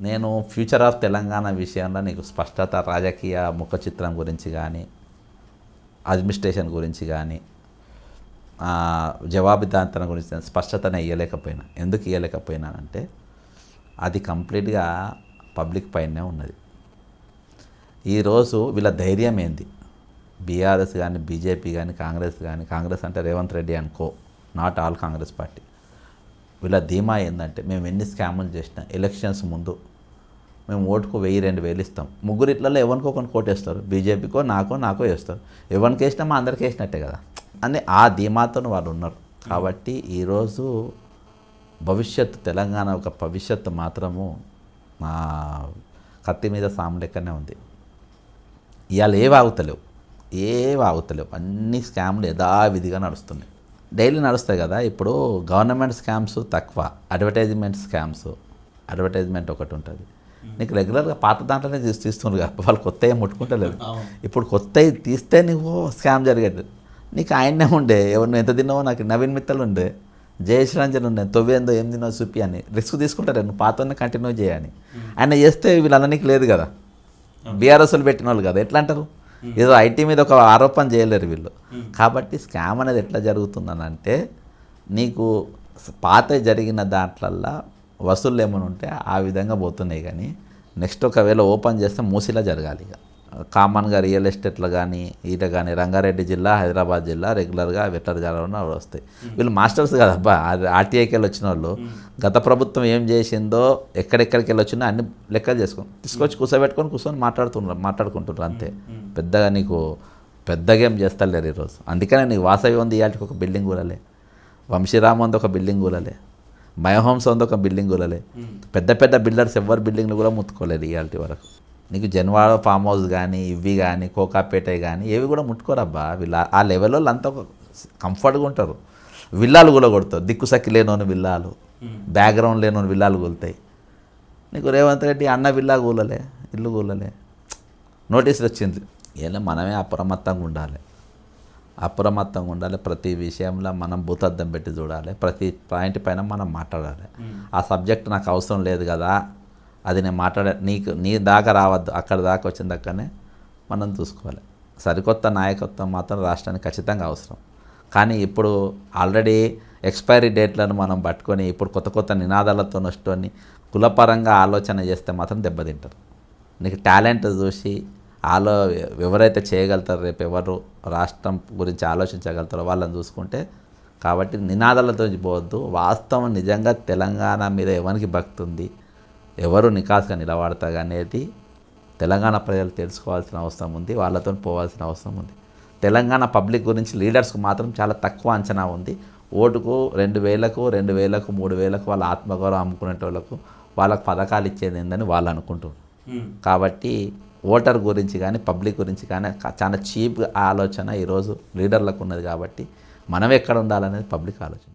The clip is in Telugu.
నేను ఫ్యూచర్ ఆఫ్ తెలంగాణ విషయంలో నీకు స్పష్టత రాజకీయ ముఖ చిత్రం గురించి కానీ అడ్మినిస్ట్రేషన్ గురించి కానీ ఆ, జవాబుదారితనం గురించి నేను స్పష్టతను ఇవ్వలేకపోయినా ఎందుకు ఇవ్వలేకపోయినానంటే అది కంప్లీట్గా పబ్లిక్ పైనే ఉన్నది. ఈరోజు వీళ్ళ ధైర్యం ఏంది? బీఆర్ఎస్ కానీ బీజేపీ కానీ కాంగ్రెస్ కానీ కాంగ్రెస్ అంటే రేవంత్ రెడ్డి అనుకో నాట్ ఆల్ కాంగ్రెస్ పార్టీ. వీళ్ళ ధీమా ఏంటంటే మేము ఎన్ని స్కాములు చేసినా ఎలక్షన్స్ ముందు మేము ఓటుకు వెయ్యి రెండు వేలు ఇస్తాం. ముగ్గురు ఇట్లలో ఎవరికో ఒకరిని కోటేస్తారు. బీజేపీకో నాకో నాకో వేస్తారు. ఎవరికి వేసినా మా అందరికి వేసినట్టే కదా. అని ఆ ధీమాతో వాళ్ళు ఉన్నారు. కాబట్టి ఈరోజు భవిష్యత్తు తెలంగాణ ఒక భవిష్యత్తు మాత్రము మా కత్తి మీద సాము లెక్కనే ఉంది. ఇవాళ ఏవి ఆగుతలేవు? ఏవి ఆగుతలేవు? అన్ని స్కామ్లు యథావిధిగా నడుస్తున్నాయి. డైలీ నడుస్తాయి కదా. ఇప్పుడు గవర్నమెంట్ స్కామ్స్ తక్కువ అడ్వర్టైజ్మెంట్ స్కామ్స్ అడ్వర్టైజ్మెంట్ ఒకటి ఉంటుంది. నీకు రెగ్యులర్గా పాత దాంట్లోనే తీసి తీస్తున్నారు కదా. వాళ్ళు కొత్త ఏం ముట్టుకుంటలేదు ఇప్పుడు కొత్త తీస్తే నువ్వు స్కామ్ జరిగేది. నీకు ఆయన్నే ఉండే. ఎవరు ఎంత తిన్నావో నాకు నవీన్ మిత్తలు ఉండే. జయేష్ రంజన్ ఉండే. తొవ్వేందో ఏం తిన్నావు చూపి అని. రిస్క్ తీసుకుంటారు. నువ్వు పాతనే కంటిన్యూ చేయని ఆయన చేస్తే వీళ్ళన్న నీకు లేదు కదా. బీఆర్ఎస్లు పెట్టిన వాళ్ళు కదా. ఎట్లా అంటారు? ఏదో ఐటీ మీద ఒక ఆరోపణ చేయలేరు వీళ్ళు. కాబట్టి స్కామ్ అనేది ఎట్లా జరుగుతుందని అంటే నీకు పాత జరిగిన దాంట్లల్లా వసూళ్ళు ఏమైనా ఉంటే ఆ విధంగా పోతున్నాయి కానీ నెక్స్ట్ ఒకవేళ ఓపెన్ చేస్తే మూసిలా జరగాలి ఇక. కామన్గా రియల్ ఎస్టేట్లో కానీ ఈట కానీ రంగారెడ్డి జిల్లా హైదరాబాద్ జిల్లా రెగ్యులర్గా వెటర్ జరగడం వస్తాయి. వీళ్ళు మాస్టర్స్ కదబ్బా ఆర్టీఐకి వెళ్ళి వచ్చిన వాళ్ళు. గత ప్రభుత్వం ఏం చేసిందో ఎక్కడెక్కడికి వెళ్ళి వచ్చినా అన్ని లెక్కలు చేసుకొని తీసుకొచ్చి కూర్చోబెట్టుకొని కూర్చొని మాట్లాడుతున్నారు మాట్లాడుకుంటున్నారు అంతే. పెద్దగా నీకు పెద్దగా ఏం చేస్తలేరు ఈరోజు. అందుకనే నీకు వాసవి ఉంది ఇవాళకి ఒక బిల్డింగ్ కూడలే వంశీరామ్ ఉంది ఒక బిల్డింగ్ కూడలే మయోహోమ్స్ ఉంది ఒక బిల్డింగ్ కూడలే పెద్ద పెద్ద బిల్డర్స్ ఎవరు బిల్డింగ్లు కూడా ముట్టుకోలేదు ఇవాళ వరకు. నీకు జన్వాడ ఫామ్ హౌస్ కానీ ఇవి కానీ కోకాపేట కానీ ఏవి కూడా ముట్టుకోరబ్బా. వీళ్ళ ఆ లెవెల్లో అంతా ఒక కంఫర్ట్గా ఉంటారు. విల్లాలు కూడా కొడతారు దిక్కు సక్కి లేనోని విల్లాలు. బ్యాక్గ్రౌండ్ లేనోని విల్లాలు కూలుతాయి. నీకు రేవంత్ రెడ్డి అన్న విల్లా కూలలే ఇల్లు కూలలే. నోటీసులు వచ్చింది. ఏదో మనమే అప్రమత్తంగా ఉండాలి. అప్రమత్తంగా ఉండాలి. ప్రతి విషయంలో మనం భూతద్దం పెట్టి చూడాలి. ప్రతి పాయింట్ పైన మనం మాట్లాడాలి. ఆ సబ్జెక్ట్ నాకు అవసరం లేదు కదా. అది నేను మాట్లాడే నీకు నీ దాకా రావద్దు. అక్కడ దాకా వచ్చిన దాకానే మనం చూసుకోవాలి. సరికొత్త నాయకత్వం మాత్రం రాష్ట్రానికి ఖచ్చితంగా అవసరం. కానీ ఇప్పుడు ఆల్రెడీ ఎక్స్పైరీ డేట్లను మనం పట్టుకొని ఇప్పుడు కొత్త కొత్త నినాదాలతో నష్టని కులపరంగా ఆలోచన చేస్తే మాత్రం దెబ్బతింటారు. నీకు టాలెంట్ చూసి ఆలో ఎవరైతే చేయగలుగుతారో రేపు ఎవరు రాష్ట్రం గురించి ఆలోచించగలుగుతారో వాళ్ళని చూసుకుంటే కాబట్టి నినాదాలతో పోవద్దు. వాస్తవం నిజంగా తెలంగాణ మీద ఎవరికి భక్తి ఉంది? ఎవరు నికాస్గా నిలబడతారు అనేది తెలంగాణ ప్రజలు తెలుసుకోవాల్సిన అవసరం ఉంది. వాళ్ళతో పోవాల్సిన అవసరం ఉంది. తెలంగాణ పబ్లిక్ గురించి లీడర్స్కు మాత్రం చాలా తక్కువ అంచనా ఉంది. ఓటుకు రెండు వేలకు రెండు వేలకు మూడు వేలకు వాళ్ళ ఆత్మగౌరవం అమ్ముకునేటోళ్ళకు వాళ్ళకు పథకాలు ఇచ్చేది ఏందని వాళ్ళు అనుకుంటున్నారు. కాబట్టి ఓటర్ గురించి కానీ పబ్లిక్ గురించి కానీ చాలా చీప్ ఆలోచన ఈరోజు లీడర్లకు ఉన్నది కాబట్టి మనం ఎక్కడ ఉండాలనేది పబ్లిక్ ఆలోచన.